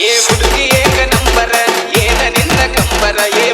ஏ ಹುಡುಗಿ ಏಕ ನಂಬರ ಏನ ನಿನ್ನ ಕಂಬರ ಏ